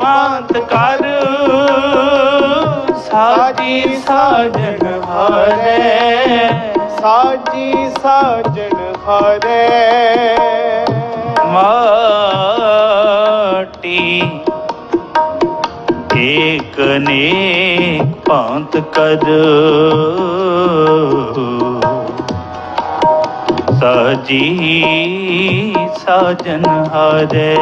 ਪਾਂਤ ਕਰ। ਸਾਜੀ ਸਾਜਨ ਹਾਰੇ। ਸਾਜੀ ਸਾਜਣ ਹਾਰੇ। ਮਾਟੀ ਏਕ ਨੇਕ ਭਾਂਤ ਕਦ। ਸਾਜੀ ਸਾਜਨ ਹਾਰੇ।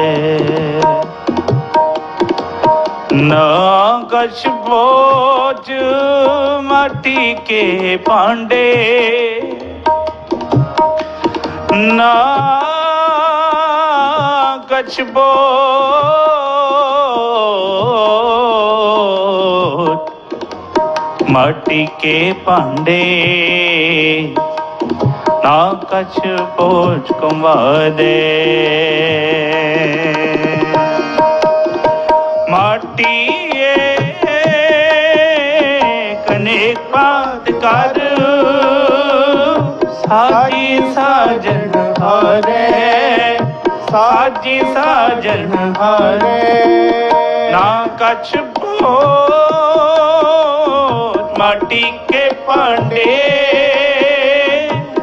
ਨਾ ਕਛ ਬੋਝ ਮਾਟੀ ਕੇ ਭਾਂਡੇ। ਨਾ ਕਛ ਬੋਝ ਮਾਟੀ ਕੇ ਭਾਂਡੇ। ਨਾ ਕਛ ਬੋਝ ਕੁੰਵਾਰੇ ਮਾਟੀਏ ਕਨੇਕ ਪਾਤ ਕਰ। ਸਾਜੀ ਸਾਜਨ ਹਾਰੇ। ਸਾਜੀ ਸਾਜਨ ਹਾਰੇ। ਨਾ ਕਛ ਬੋਝ ਮਾਟੀ ਕੇ ਭਾਂਡੇ।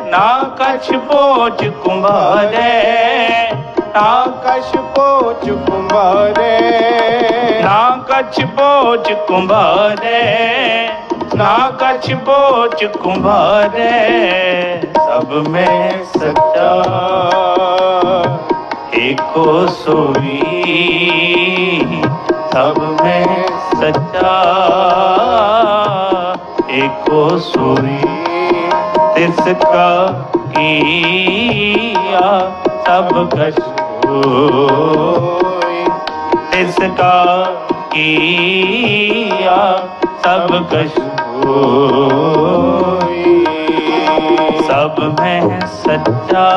ਨਾ ਕਛ ਬੋਝ ਕੁੰਭਾਰੇ। ਨਾ ਕਛ ਪੋਚ ਕੁੰਭਾਰੇ। ਨਾ ਕਛ ਬੋਝ ਕੁੰਭਾਰੇ। ਨਾ ਕਛ ਬੋਝ ਕੁੰਭਾਰੇ। ਸਭ ਮੈਂ ਸੱਚਾ ਏਕੋ ਸੋਈ। ਸਭ ਮੈਂ ਸੱਚਾ ਏਕੋ ਸੋਈ। ਤਿਸ ਕਾ ਕੀਆ ਸਭ ਕਛ ਹੋਈ ਤਿਸ ਕਾ ਕੀਆ ਸਭ ਕਛ। ਹੋਈ ਸਭ ਮੈਂ ਸੱਚਾ